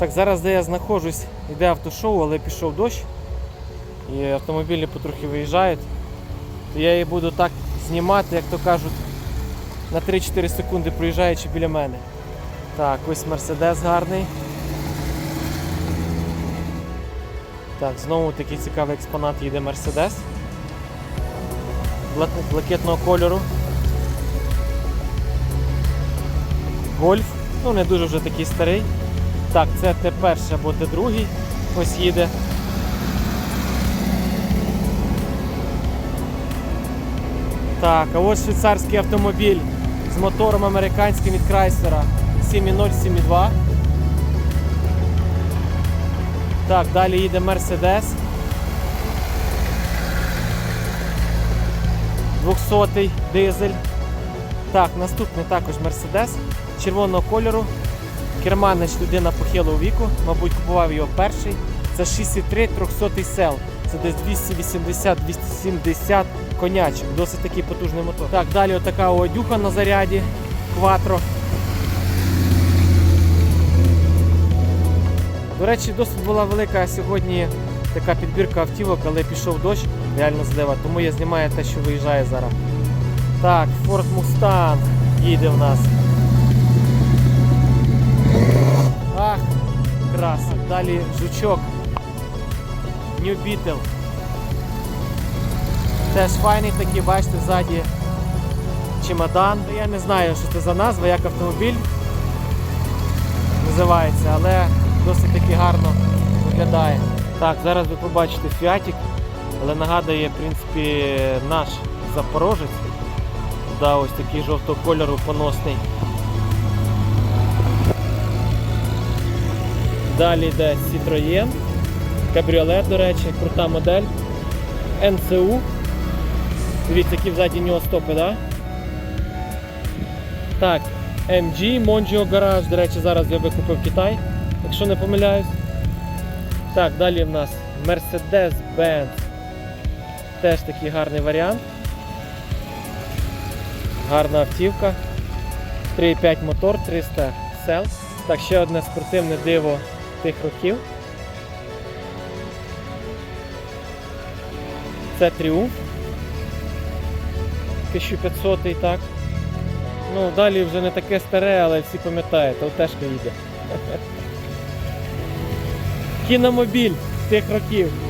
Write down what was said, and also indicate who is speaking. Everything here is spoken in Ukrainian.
Speaker 1: Так, зараз де я знаходжусь, йде автошоу, але пішов дощ. І автомобілі потрохи виїжджають. То я її буду так знімати, як то кажуть, на 3-4 секунди проїжджаючи біля мене. Так, ось Мерседес гарний. Так, знову такий цікавий експонат їде Мерседес. Блакитного кольору. Гольф. Ну, не дуже вже такий старий. Так, це те перший або те другий. Ось їде. Так, а ось швейцарський автомобіль з мотором американським від Chrysler 7.0, 7.2. Так, далі їде Mercedes. 200 дизель. Так, наступний також Mercedes червоного кольору. Керманич людина похилого віку, мабуть, купував його перший. Це 63 300 сел. Це десь 280-270 конячок. Досить такий потужний мотор. Так, далі отака одюха на заряді. Кватро. До речі, досить була велика сьогодні така підбірка автівок, але пішов дощ, реально злива, тому я знімаю те, що виїжджає зараз. Так, Ford Mustang їде в нас. Краса. Далі жучок. New Beetle. Теж файний такий, бачите, ззаді чемодан. Я не знаю, що це за назва, як автомобіль називається, але досить таки гарно виглядає. Так, зараз ви побачите фіатік, але нагадує, в принципі, наш Запорожець. Да, ось такий жовтого кольору поносний. Далі йде Citroën, кабріолет, до речі, крута модель. НЦУ. Дивіться, які взаді нього стопи, да? Так, MG, Monjo Garage, до речі, зараз я викупив Китай, якщо не помиляюсь. Так, далі в нас Mercedes-Benz. Теж такий гарний варіант. Гарна автівка. 3,5 мотор, 300 сел. Так, ще одне спортивне диво тих років. Це Тріумф. 1500 так. Ну, далі вже не таке старе, але всі пам'ятають, Алтешка їде. Кіномобіль тих років.